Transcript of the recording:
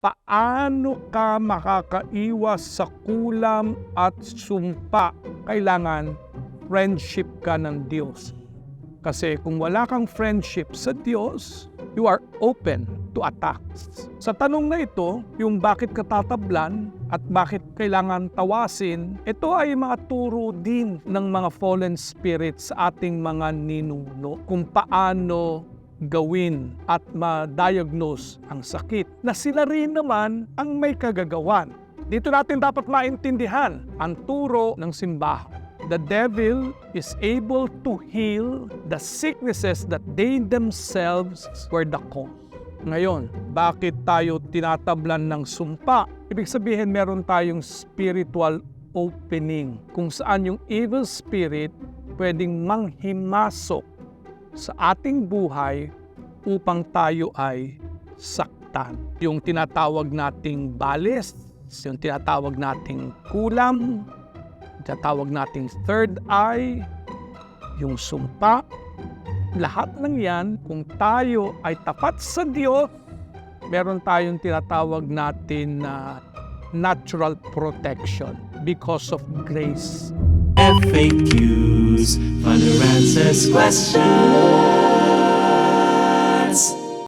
paano ka makakaiwas sa kulam at sumpa? Kailangan friendship ka ng Diyos. Kasi kung wala kang friendship sa Diyos, you are open to attacks. Sa tanong na ito, yung bakit katatablan at bakit kailangan tawasin, ito ay mga turo din ng mga fallen spirits sa ating mga ninuno kung paano gawin at ma-diagnose ang sakit na sila rin naman ang may kagagawan. Dito natin dapat maintindihan ang turo ng simbahan. The devil is able to heal the sicknesses that they themselves were the cause. Ngayon, bakit tayo tinatablan ng sumpa? Ibig sabihin meron tayong spiritual opening kung saan yung evil spirit pwedeng manghimasok sa ating buhay upang tayo ay saktan. Yung tinatawag nating balis, yung tinatawag nating kulam, tinatawag nating third eye, yung sumpa, lahat ng yan, kung tayo ay tapat sa Diyos, meron tayong tinatawag natin na natural protection because of grace. FAQs, Fun Answers Questions.